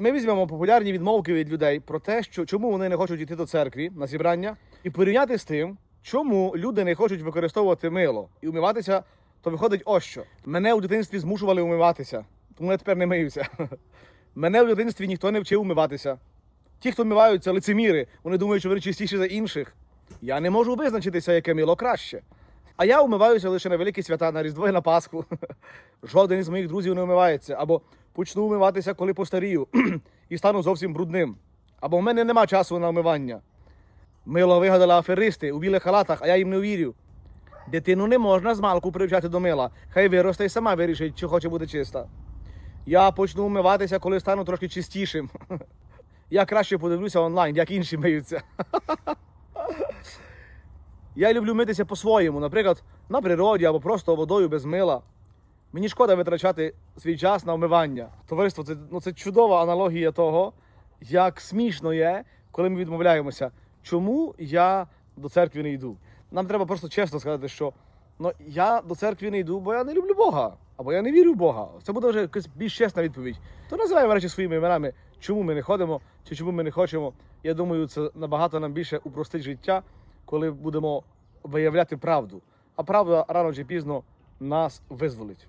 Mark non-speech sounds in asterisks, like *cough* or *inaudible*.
Ми візьмемо популярні відмовки від людей про те, що чому вони не хочуть йти до церкви на зібрання, і порівняти з тим, чому люди не хочуть використовувати мило і умиватися, то виходить ось що. Мене у дитинстві змушували умиватися, тому я тепер не миюся. *laughs* Мене у дитинстві ніхто не вчив умиватися. Ті, хто вмиваються, лицеміри, вони думають, що вони чистіші за інших. Я не можу визначитися, яке мило краще. А я умиваюся лише на великі свята, на Різдво і на Пасху. *laughs* Жоден із моїх друзів не умивається. Або почну умиватися, коли постарію, *clears throat* і стану зовсім брудним. Або в мене нема часу на умивання. Мило вигадали аферисти у білих халатах, а я їм не вірю. Дитину не можна з малку привчати до мила. Хай виросте і сама вирішить, чи хоче бути чиста. Я почну умиватися, коли стану трошки чистішим. *laughs* Я краще подивлюся онлайн, як інші миються. *laughs* Я люблю митися по-своєму, наприклад, на природі або просто водою без мила. Мені шкода витрачати свій час на вмивання. Товариство, це, ну, це чудова аналогія того, як смішно є, коли ми відмовляємося, чому я до церкви не йду. Нам треба просто чесно сказати, що ну, я до церкви не йду, бо я не люблю Бога, або я не вірю в Бога. Це буде вже якась більш чесна відповідь. То називаємо речі своїми іменами, чому ми не ходимо, чи чому ми не хочемо. Я думаю, це набагато нам більше упростить життя, коли будемо виявляти правду. А правда рано чи пізно нас визволить.